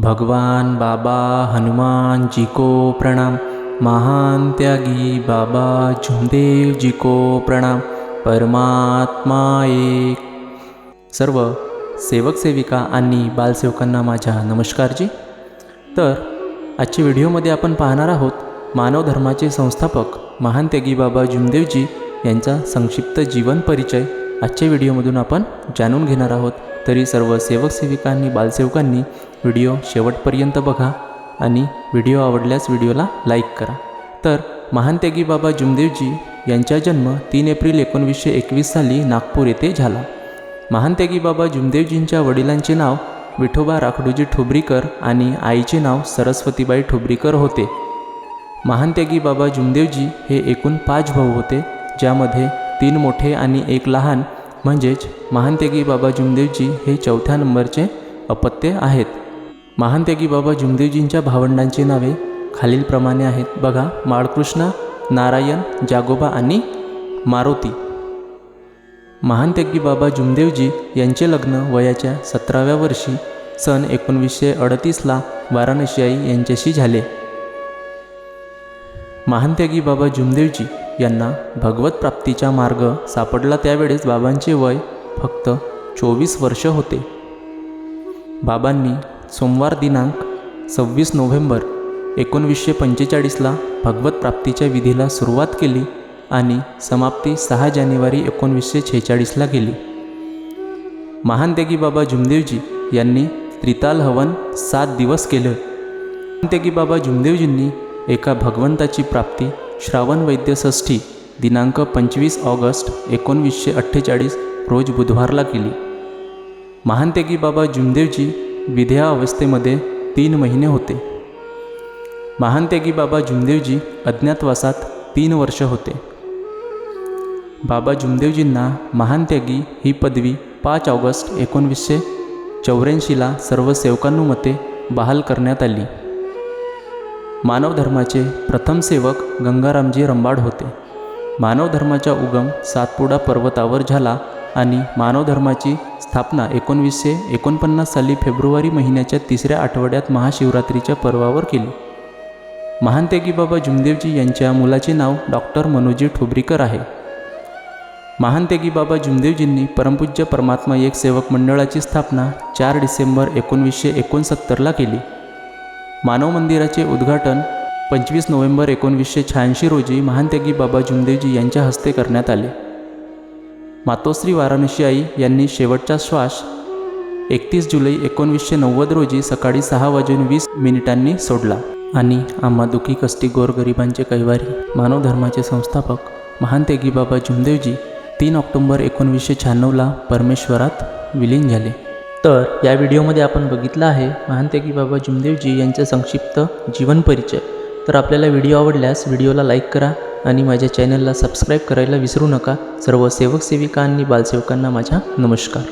भगवान बाबा हनुमान जी को प्रणाम। महान त्यागी बाबा झुमदेव जी को प्रणाम। परमात्मा एक। सर्व सेवक सेविका आणि बालसेवकांना माझ्या नमस्कारजी तर आजच्या व्हिडिओमध्ये आपण पाहणार आहोत मानव धर्माचे संस्थापक महान त्यागी बाबा जुमदेवजी यांचा संक्षिप्त जीवन परिचय. आजच्या व्हिडिओमधून आपण जाणून घेणार आहोत. तरी सर्व सेवक सेविकांनी बालसेवकांनी व्हिडिओ शेवटपर्यंत बघा आणि व्हिडिओ आवडल्यास व्हिडिओला लाईक करा. तर महान त्यागी बाबा जुमदेवजी यांचा जन्म तीन एप्रिल एकोणवीसशे एकवीस साली नागपूर येथे झाला. महान त्यागी बाबा जुमदेवजींच्या वडिलांचे नाव विठोबा राखडूजी ठोबरीकर आणि आईचे नाव सरस्वतीबाई ठोबरीकर होते. महान त्यागी बाबा जुमदेवजी हे एकूण पाच भाऊ होते ज्यामध्ये तीन मोठे आणि एक लहान म्हणजेच महानतेगी बाबा जुमदेवजी हे चौथ्या नंबरचे अपत्य आहेत. महानतेगी बाबा जुमदेवजींच्या भावंडांची नावे खालीलप्रमाणे आहेत. बघा माळकृष्ण नारायण जागोबा आणि मारुती. महानतेगी बाबा जुमदेवजी यांचे लग्न वयाच्या सतराव्या वर्षी सन एकोणवीसशे अडतीसला वाराणसी आई यांच्याशी झाले. महानत्यागी बाबा जुमदेवजी यांना भगवत प्राप्तीचा मार्ग सापडला त्यावेळेस बाबांचे वय फक्त चोवीस वर्ष होते. बाबांनी सोमवार दिनांक सव्वीस नोव्हेंबर एकोणवीसशे पंचेचाळीसला भगवत प्राप्तीच्या विधीला सुरुवात केली आणि समाप्ती सहा जानेवारी एकोणवीसशे छेचाळीसला केली महान बाबा जुमदेवजी यांनी त्रिताल हवन सात दिवस केलं. महान बाबा जुमदेवजींनी एका भगवंताची प्राप्ती श्रावण वैद्यषष्ठी दिनांक पंचवीस ऑगस्ट एकोणवीसशे अठ्ठेचाळीस रोज बुधवारला केली महान बाबा जुमदेवजी विधेया अवस्थेमध्ये तीन महिने होते. महान बाबा जुमदेवजी अज्ञातवासात तीन वर्ष होते. बाबा जुमदेवजींना महानत्यागी ही पदवी पाच ऑगस्ट एकोणवीसशे चौऱ्याऐंशीला सर्व सेवकांनुमते बहाल करण्यात आली. मानव धर्माचे प्रथम सेवक गंगारामजी रंबाड होते. मानव धर्माचा उगम सातपुडा पर्वतावर झाला आणि मानव धर्माची स्थापना एकोणवीसशे एकोणपन्नास साली फेब्रुवारी महिन्याच्या तिसऱ्या आठवड्यात महाशिवरात्रीच्या पर्वावर केली. महान बाबा जुमदेवजी यांच्या मुलाचे नाव डॉक्टर मनोजी ठोबरीकर आहे. महानत्यागीबाबा बाबा जुमदेवजींनी परमपूज्य परमात्मा एक सेवक मंडळाची स्थापना चार डिसेंबर एकोणवीसशे एकोणसत्तरला केली. मानव मंदिराचे उद्घाटन पंचवीस नोव्हेंबर एकोणवीसशे शहाऐंशी रोजी महानत्यागी बाबा जुमदेवजी यांच्या हस्ते करण्यात आले. मातोश्री वाराणसी आई यांनी शेवटचा श्वास एकतीस जुलै एकोणवीसशे नव्वद रोजी सकाळी सहा वाजून वीस मिनिटांनी सोडला आणि आम्हा दुखी कष्टी गोरगरिबांचे कैवारी मानव धर्माचे संस्थापक महानत्यागी बाबा जुमदेवजी तीन ऑक्टोंबर एकोणवीसशे शहाण्णवला परमेश्वरात विलीन झाले. तर या व्हिडिओमध्ये आपण बघितलं आहे महान बाबा जुमदेवजी यांचा संक्षिप्त जीवन परिचय. तर आपल्याला व्हिडिओ आवडल्यास व्हिडिओला लाईक करा आणि माझ्या चॅनलला सबस्क्राईब करायला विसरू नका. सर्व सेवक सेविका आणि बालसेवकांना माझा नमस्कार.